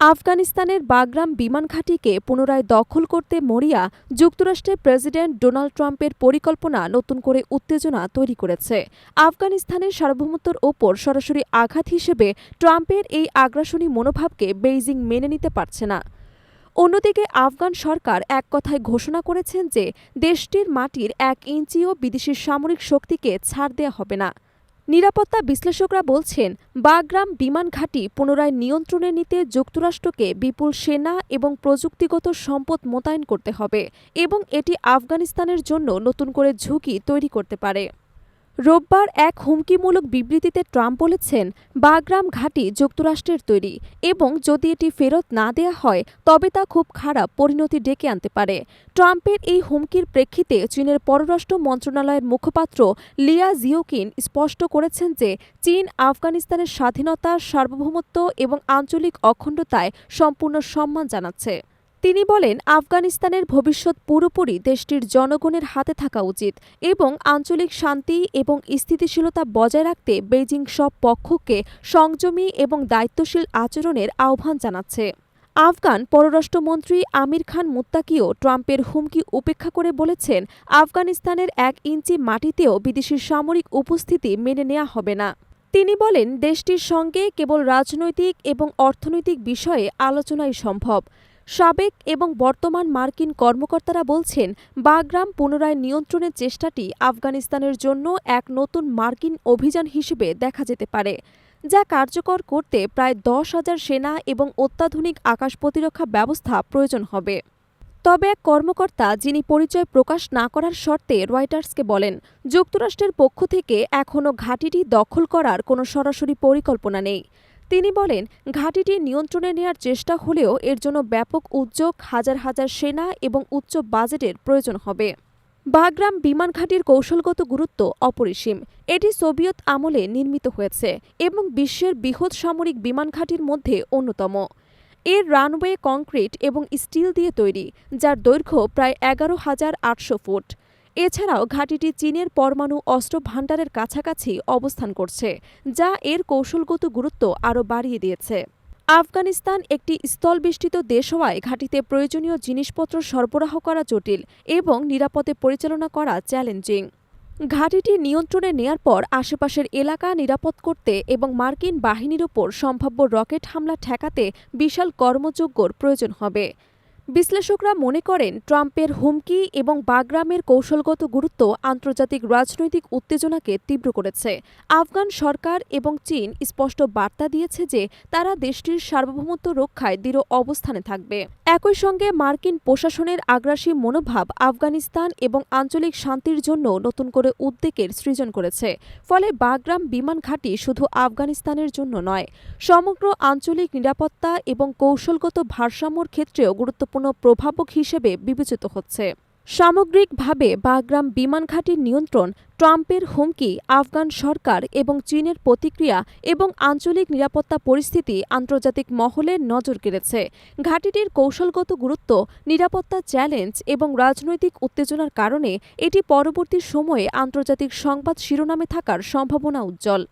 আফগানিস্তানের বাগরাম বিমান ঘাঁটিকে পুনরায় দখল করতে মরিয়া যুক্তরাষ্ট্রের প্রেসিডেন্ট ডোনাল্ড ট্রাম্পের পরিকল্পনা নতুন করে উত্তেজনা তৈরি করেছে। আফগানিস্তানের সার্বভৌমত্বর ওপর সরাসরি আঘাত হিসেবে ট্রাম্পের এই আগ্রাসনী মনোভাবকে বেইজিং মেনে নিতে পারছে না। অন্যদিকে আফগান সরকার এক কথায় ঘোষণা করেছেন যে দেশটির মাটির এক ইঞ্চিও বিদেশি সামরিক শক্তিকে ছাড় দেওয়া হবে না। নিরাপত্তা বিশ্লেষকরা বলছেন, বাগরাম বিমান ঘাঁটি পুনরায় নিয়ন্ত্রণে নিতে যুক্তরাষ্ট্রকে বিপুল সেনা এবং প্রযুক্তিগত সম্পদ মোতায়েন করতে হবে এবং এটি আফগানিস্তানের জন্য নতুন করে ঝুঁকি তৈরি করতে পারে। রোববার এক হুমকিমূলক বিবৃতিতে ট্রাম্প বলেছেন, বাগরাম ঘাঁটি যুক্তরাষ্ট্রের তৈরি এবং যদি এটি ফেরত না দেয়া হয়, তবে তা খুব খারাপ পরিণতি ডেকে আনতে পারে। ট্রাম্পের এই হুমকির প্রেক্ষিতে চীনের পররাষ্ট্র মন্ত্রণালয়ের মুখপাত্র লিয়া জিওকিন স্পষ্ট করেছেন যে, চীন আফগানিস্তানের স্বাধীনতা, সার্বভৌমত্ব এবং আঞ্চলিক অখণ্ডতায় সম্পূর্ণ সম্মান জানাচ্ছে। তিনি বলেন, আফগানিস্তানের ভবিষ্যৎ পুরোপুরি দেশটির জনগণের হাতে থাকা উচিত এবং আঞ্চলিক শান্তি এবং স্থিতিশীলতা বজায় রাখতে বেইজিং সব পক্ষকে সংযমী এবং দায়িত্বশীল আচরণের আহ্বান জানাচ্ছে। আফগান পররাষ্ট্রমন্ত্রী আমির খান মুত্তাকিও ট্রাম্পের হুমকি উপেক্ষা করে বলেছেন, আফগানিস্তানের এক ইঞ্চি মাটিতেও বিদেশি সামরিক উপস্থিতি মেনে নেওয়া হবে না। তিনি বলেন, দেশটির সঙ্গে কেবল রাজনৈতিক এবং অর্থনৈতিক বিষয়ে আলোচনাই সম্ভব। সাবেক এবং বর্তমান মার্কিন কর্মকর্তারা বলছেন, বাগরাম পুনরায় নিয়ন্ত্রণের চেষ্টাটি আফগানিস্তানের জন্য এক নতুন মার্কিন অভিযান হিসেবে দেখা যেতে পারে, যা কার্যকর করতে প্রায় দশ হাজার সেনা এবং অত্যাধুনিক আকাশ প্রতিরক্ষা ব্যবস্থা প্রয়োজন হবে। তবে এক কর্মকর্তা, যিনি পরিচয় প্রকাশ না করার শর্তে রয়টার্সকে বলেন, যুক্তরাষ্ট্রের পক্ষ থেকে এখনও ঘাঁটিটি দখল করার কোনো সরাসরি পরিকল্পনা নেই। তিনি বলেন, ঘাঁটিটি নিয়ন্ত্রণে নেওয়ার চেষ্টা হলেও এর জন্য ব্যাপক উদ্যোগ, হাজার হাজার সেনা এবং উচ্চ বাজেটের প্রয়োজন হবে। বাগরাম বিমান ঘাঁটির কৌশলগত গুরুত্ব অপরিসীম। এটি সোভিয়েত আমলে নির্মিত হয়েছে এবং বিশ্বের বৃহৎ সামরিক বিমান ঘাঁটির মধ্যে অন্যতম। এর রানওয়ে কংক্রিট এবং স্টিল দিয়ে তৈরি, যার দৈর্ঘ্য প্রায় এগারো হাজার আটশো ফুট। এছাড়াও ঘাঁটিটি চীনের পরমাণু অস্ত্র ভাণ্ডারের কাছাকাছি অবস্থান করছে, যা এর কৌশলগত গুরুত্ব আরও বাড়িয়ে দিয়েছে। আফগানিস্তান একটি স্থলবেষ্টিত দেশ হওয়ায় ঘাঁটিতে প্রয়োজনীয় জিনিসপত্র সরবরাহ করা জটিল এবং নিরাপদে পরিচালনা করা চ্যালেঞ্জিং। ঘাঁটিটি নিয়ন্ত্রণে নেয়ার পর আশেপাশের এলাকা নিরাপদ করতে এবং মার্কিন বাহিনীর ওপর সম্ভাব্য রকেট হামলা ঠেকাতে বিশাল কর্মযোগ্যর প্রয়োজন হবে। বিশ্লেষকরা মনে করেন, ট্রাম্পের হুমকি এবং বাগরামের কৌশলগত গুরুত্ব আন্তর্জাতিক রাজনৈতিক উত্তেজনাকে তীব্র করেছে। আফগান সরকার এবং চীন স্পষ্ট বার্তা দিয়েছে যে, তারা দেশটির সার্বভৌমত্ব রক্ষায় দৃঢ় অবস্থানে থাকবে। একই সঙ্গে মার্কিন প্রশাসনের আগ্রাসী মনোভাব আফগানিস্তান এবং আঞ্চলিক শান্তির জন্য নতুন করে উদ্বেগের সৃজন করেছে। ফলে বাগরাম বিমান ঘাঁটি শুধু আফগানিস্তানের জন্য নয়, সমগ্র আঞ্চলিক নিরাপত্তা এবং কৌশলগত ভারসাম্যর ক্ষেত্রেও গুরুত্বপূর্ণ গুরুত্বপূর্ণ প্রভাবক হিসেবে বিবেচিত হচ্ছে। সামগ্রিকভাবে বাগরাম বিমান ঘাঁটির নিয়ন্ত্রণ, ট্রাম্পের হুমকি, আফগান সরকার এবং চীনের প্রতিক্রিয়া এবং আঞ্চলিক নিরাপত্তা পরিস্থিতি আন্তর্জাতিক মহলে নজর কেড়েছে। ঘাঁটিটির কৌশলগত গুরুত্ব, নিরাপত্তা চ্যালেঞ্জ এবং রাজনৈতিক উত্তেজনার কারণে এটি পরবর্তী সময়ে আন্তর্জাতিক সংবাদ শিরোনামে থাকার সম্ভাবনা উজ্জ্বল।